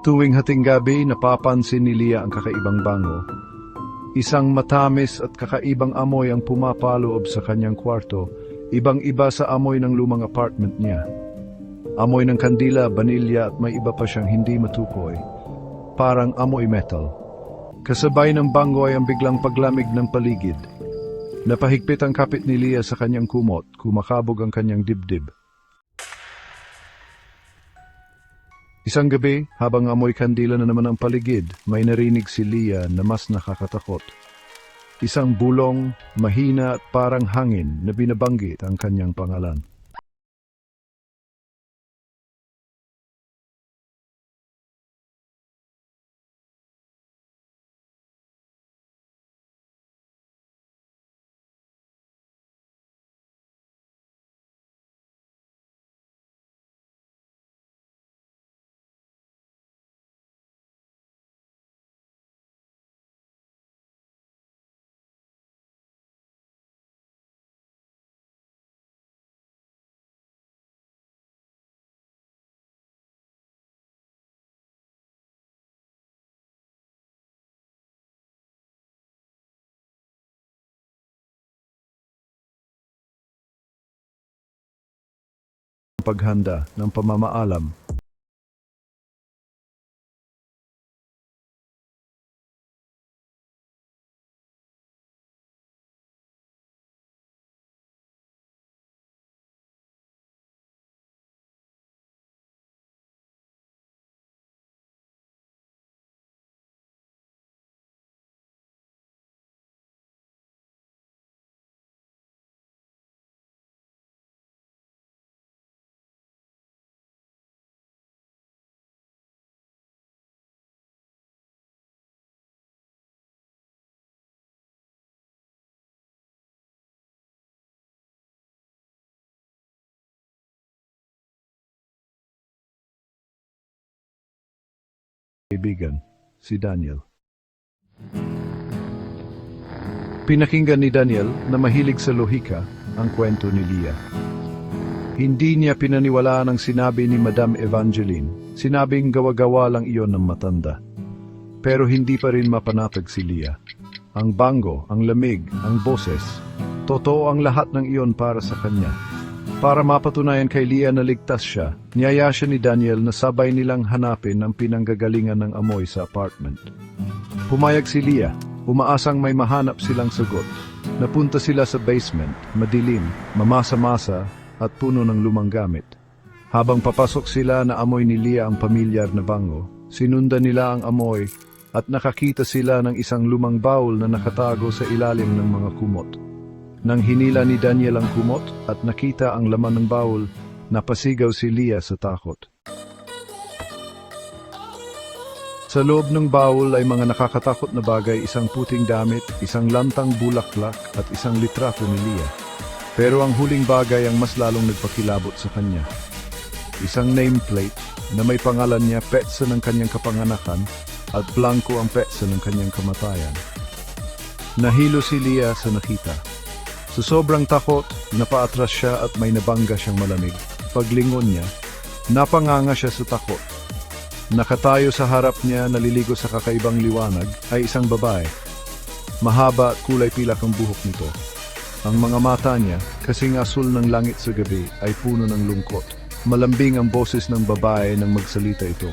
Tuwing hating gabi, napapansin ni Lia ang kakaibang bango. Isang matamis at kakaibang amoy ang pumapaloob sa kanyang kwarto, ibang-iba sa amoy ng lumang apartment niya. Amoy ng kandila, vanilya at may iba pa siyang hindi matukoy. Parang amoy metal. Kasabay ng bango ay ang biglang paglamig ng paligid. Napahigpit ang kapit ni Lia sa kanyang kumot, kumakabog ang kanyang dibdib. Isang gabi, habang amoy kandila na naman ang paligid, may narinig si Lia na mas nakakatakot. Isang bulong, mahina at parang hangin na binabanggit ang kanyang pangalan. Paghanda ng pamamaalam. Kaibigan, si Daniel. Pinakinggan ni Daniel na mahilig sa lohika ang kwento ni Lia. Hindi niya pinaniwalaan ang sinabi ni Madam Evangeline. Sinabing gawa-gawa lang iyon ng matanda. Pero hindi pa rin mapanatag si Lia. Ang bango, ang lamig, ang boses, totoo ang lahat ng iyon para sa kanya. Para mapatunayan kay Lia na ligtas siya, niyaya siya ni Daniel na sabay nilang hanapin ang pinanggagalingan ng amoy sa apartment. Pumayag si Lia, umaasang may mahanap silang sagot. Napunta sila sa basement, madilim, mamasa-masa at puno ng lumang gamit. Habang papasok sila na amoy ni Lia ang pamilyar na bango, sinundan nila ang amoy at nakakita sila ng isang lumang bowl na nakatago sa ilalim ng mga kumot. Nang hinila ni Daniel ang kumot at nakita ang laman ng bowl, napasigaw si Lia sa takot. Sa loob ng bowl ay mga nakakatakot na bagay, isang puting damit, isang lantang bulaklak at isang litrato ni Lia. Pero ang huling bagay ang mas lalong nagpakilabot sa kanya. Isang nameplate na may pangalan niya petsa ng kanyang kapanganakan at blanco ang petsa ng kanyang kamatayan. Nahilo si Lia sa nakita. Sa sobrang takot, napaatras siya at may nabangga siyang malamig. Paglingon niya, napanganga siya sa takot. Nakatayo sa harap niya, naliligo sa kakaibang liwanag, ay isang babae. Mahaba at kulay pilak ang buhok nito. Ang mga mata niya, kasing asul ng langit sa gabi, ay puno ng lungkot. Malambing ang boses ng babae nang magsalita ito.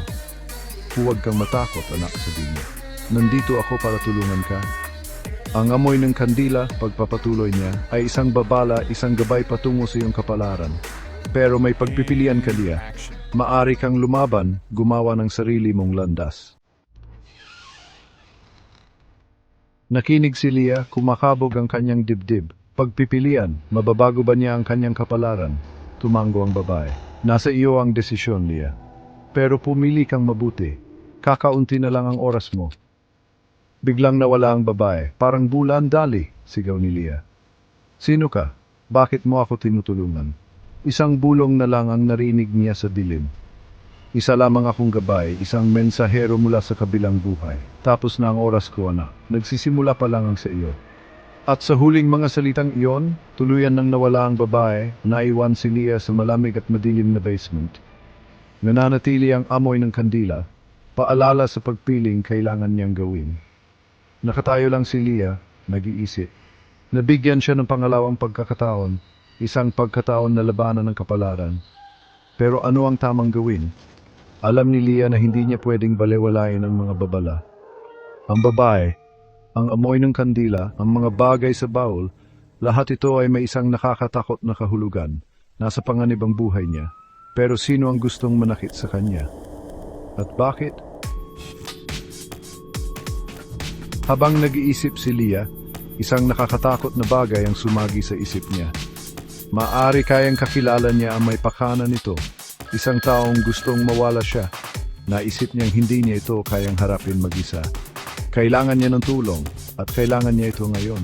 Huwag kang matakot, anak, sabi niya. Nandito ako para tulungan ka. Ang amoy ng kandila, pagpapatuloy niya, ay isang babala, isang gabay patungo sa iyong kapalaran. Pero may pagpipilian ka niya. Maari kang lumaban, gumawa ng sarili mong landas. Nakinig si Lia, kumakabog ang kanyang dibdib. Pagpipilian, mababago ba niya ang kanyang kapalaran? Tumango ang babae. Nasa iyo ang desisyon, Lia. Pero pumili kang mabuti. Kakaunti na lang ang oras mo. Biglang nawala ang babae. Parang bulan dali, sigaw ni Lia. Sino ka? Bakit mo ako tinutulungan? Isang bulong na lang ang narinig niya sa dilim. Isa lamang akong gabay, isang mensahero mula sa kabilang buhay. Tapos na ang oras ko, anak. Nagsisimula pa lang ang sa iyo. At sa huling mga salitang iyon, tuluyan nang nawala ang babae, naiwan si Lia sa malamig at madilim na basement. Nananatili ang amoy ng kandila, Paalala sa pagpiling kailangan niyang gawin. Nakatayo lang si Leah, nag-iisip. Nabigyan siya ng pangalawang pagkakataon, isang pagkataon na labanan ng kapalaran. Pero ano ang tamang gawin? Alam ni Leah na hindi niya pwedeng balewalain ang mga babala. Ang babae, ang amoy ng kandila, ang mga bagay sa baul, lahat ito ay may isang nakakatakot na kahulugan. Nasa panganib ang buhay niya. Pero sino ang gustong manakit sa kanya? At bakit? Habang nag-iisip si Leah, isang nakakatakot na bagay ang sumagi sa isip niya. Maari kayang kakilala niya ang may pakana nito. Isang taong gustong mawala siya. Naisip niyang hindi niya ito kayang harapin mag-isa. Kailangan niya ng tulong at kailangan niya ito ngayon.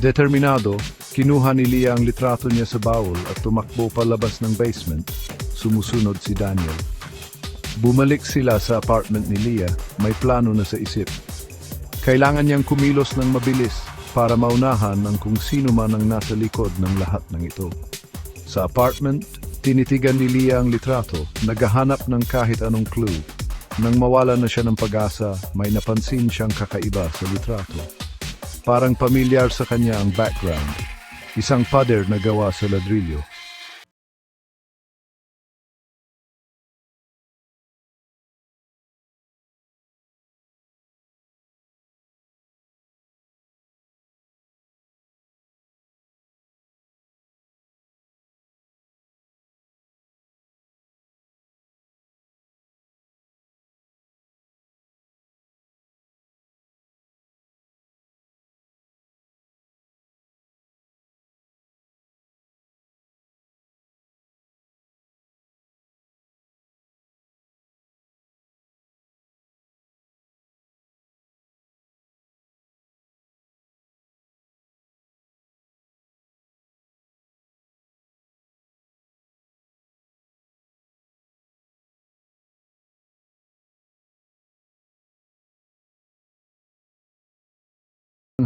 Determinado, kinuha ni Leah ang litrato niya sa bawol at tumakbo palabas ng basement. Sumusunod si Daniel. Bumalik sila sa apartment ni Leah, may plano na sa isip. Kailangan niyang kumilos ng mabilis para maunahan ang kung sino man ang nasa likod ng lahat ng ito. Sa apartment, tinitigan ni Leah ang litrato, naghahanap ng kahit anong clue. Nang mawala na siya ng pag-asa, may napansin siyang kakaiba sa litrato. Parang pamilyar sa kanya ang background. Isang pader na gawa sa ladrilyo.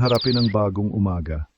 Harapin ang bagong umaga.